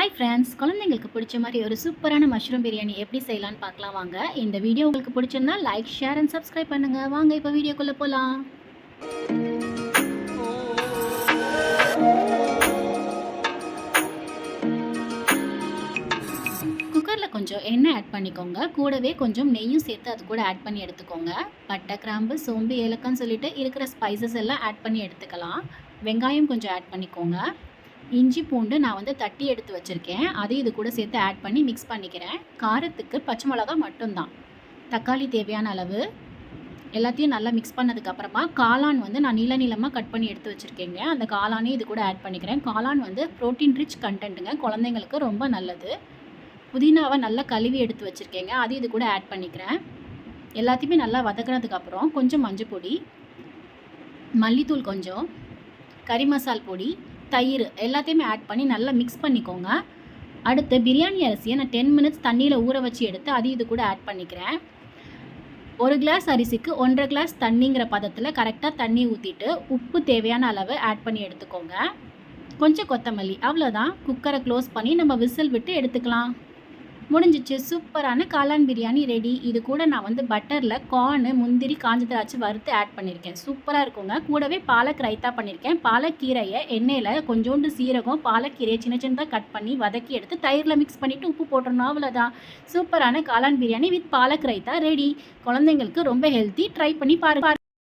Hi friends குழந்தைங்களுக்கு பிடிச்ச மாதிரி ஒரு சூப்பரான மஷ்ரூம் பிரியாணி எப்படி செய்யலான்னு பார்க்கலாம் வாங்க. இந்த வீடியோ உங்களுக்கு பிடிச்சிருந்தா லைக் ஷேர் அண்ட் சப்ஸ்கிரைப் பண்ணுங்க. வாங்க இப்போ வீடியோக்குள்ளே போகலாம் குக்கரில் கொஞ்சம் எண்ணெய் ஆட் பண்ணிக்கோங்க. கூடவே கொஞ்சம் நெய்யும் சேர்த்து அது கூட ஆட் பண்ணி எடுத்துக்கோங்க. பட்டை கிராம்பு சோம்பு ஏலக்கான்னு சொல்லிட்டு இருக்கிற ஸ்பைசஸ் எல்லாம் ஆட் பண்ணி எடுத்துக்கலாம். வெங்காயம் கொஞ்சம் ஆட் பண்ணிக்கோங்க. இஞ்சி பூண்டு நான் வந்து தட்டி எடுத்து வச்சுருக்கேன். அதையும் இது கூட சேர்த்து ஆட் பண்ணி மிக்ஸ் பண்ணிக்கிறேன். காரத்துக்கு பச்சை மிளகா மட்டும்தான். தக்காளி தேவையான அளவு. எல்லாத்தையும் நல்லா மிக்ஸ் பண்ணதுக்கப்புறமா காளான் வந்து நான் நீள நீளமாக கட் பண்ணி எடுத்து வச்சுருக்கேங்க. அந்த காளானே இது கூட ஆட் பண்ணிக்கிறேன். காளான் வந்து ப்ரோட்டீன் ரிச் கண்டென்ட்டுங்க குழந்தைங்களுக்கு ரொம்ப நல்லது. புதினாவை நல்லா கழுவி எடுத்து வச்சுருக்கேங்க. அதையும் இது கூட ஆட் பண்ணிக்கிறேன். எல்லாத்தையுமே நல்லா வதக்குனதுக்கப்புறம் கொஞ்சம் மஞ்சள் பொடி மல்லித்தூள் கொஞ்சம் கறி மசால் பொடி தயிர் எல்லாத்தையுமே ஆட் பண்ணி நல்லா மிக்ஸ் பண்ணிக்கோங்க. அடுத்து பிரியாணி அரிசியை நான் டென் மினிட்ஸ் தண்ணியில் ஊற வச்சு எடுத்து அதையும் இது கூட ஆட் பண்ணிக்கிறேன். ஒரு கிளாஸ் அரிசிக்கு ஒன்றரை கிளாஸ் தண்ணிங்கிற பதத்தில் கரெக்டாக தண்ணி ஊற்றிட்டு உப்பு தேவையான அளவு ஆட் பண்ணி எடுத்துக்கோங்க. கொஞ்சம் கொத்தமல்லி அவ்வளோதான் குக்கரை க்ளோஸ் பண்ணி நம்ம விசில் விட்டு எடுத்துக்கலாம். முடிஞ்சிச்சு. சூப்பரான காளான் பிரியாணி ரெடி இது கூட நான் வந்து பட்டரில் கார்னு முந்திரி காஞ்ச திராட்சை வறுத்து ஆட் பண்ணியிருக்கேன் சூப்பராக இருக்குங்க. கூடவே பாலக் ரைத்தா பண்ணியிருக்கேன் பாலக்கீரையை எண்ணெயில் கொஞ்சோண்டு சீரகம் பாலக்கீரையை சின்ன சின்னதாக கட் பண்ணி வதக்கி எடுத்து தயிரில் மிக்ஸ் பண்ணிவிட்டு உப்பு போட்டுறணும். அவ்வளோதான் சூப்பரான காளான் பிரியாணி வித் பாலக் ரைத்தா ரெடி குழந்தைங்களுக்கு ரொம்ப ஹெல்த்தி ட்ரை பண்ணி பாருங்க.